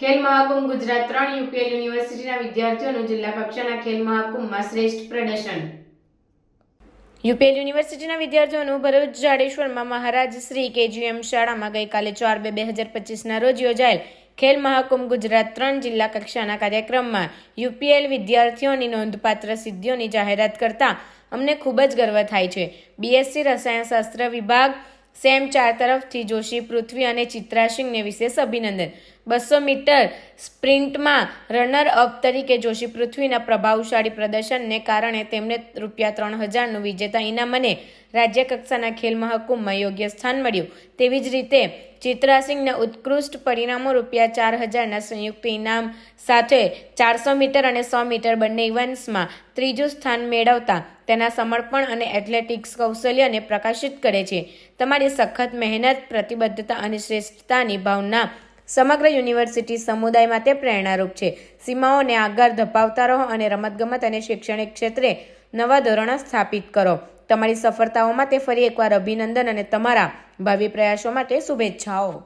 ખેલ મહાકુંભ ગુજરાત ત્રણ યુપીએલ યુનિવર્સિટીના વિદ્યાર્થીઓનું જિલ્લા કક્ષાના ખેલ મહાકુંભમાં શ્રેષ્ઠ પ્રદર્શન. યુપીએલ યુનિવર્સિટીના વિદ્યાર્થીઓનું ભરૂચ જાડેશ્વરમાં મહારાજ શ્રી કેજીએમ શાળામાં ગઈકાલે ચાર બે બે હજાર પચીસના રોજ યોજાયેલ ખેલ મહાકુંભ ગુજરાત ત્રણ જિલ્લા કક્ષાના કાર્યક્રમમાં યુપીએલ વિદ્યાર્થીઓની નોંધપાત્ર સિદ્ધિઓની જાહેરાત કરતા અમને ખૂબ જ ગર્વ થાય છે. બીએસસી રસાયણશાસ્ત્ર વિભાગ, સેમ ચાર તરફથી જોશી પૃથ્વી અને ચિત્રા સિંહને વિશેષ અભિનંદન. બસો મીટર સ્પ્રિન્ટમાં રનર અપ તરીકે જોશી પૃથ્વીના પ્રભાવશાળી પ્રદર્શનને કારણે તેમને રૂપિયા ત્રણ હજારનું વિજેતા ઇનામ અને રાજ્યકક્ષાના ખેલ મહાકુંભમાં યોગ્ય સ્થાન મળ્યું. તેવી જ રીતે ચિત્રાસિંહના ઉત્કૃષ્ટ પરિણામો રૂપિયા ચાર હજારના સંયુક્ત ઇનામ સાથે ચારસો મીટર અને સો મીટર બંને ઇવેન્ટ્સમાં ત્રીજું સ્થાન મેળવતા તેના સમર્પણ અને એથ્લેટિક્સ કૌશલ્યને પ્રકાશિત કરે છે. તમારી સખત મહેનત, પ્રતિબદ્ધતા અને શ્રેષ્ઠતાની ભાવના સમગ્ર યુનિવર્સિટી સમુદાય માટે પ્રેરણારૂપ છે. સીમાઓને આગળ ધપાવતા રહો અને રમતગમત અને શૈક્ષણિક ક્ષેત્રે નવા ધોરણો સ્થાપિત કરો. તમારી સફળતાઓ માટે ફરી એકવાર અભિનંદન અને તમારા ભાવિ પ્રયાસો માટે શુભેચ્છાઓ.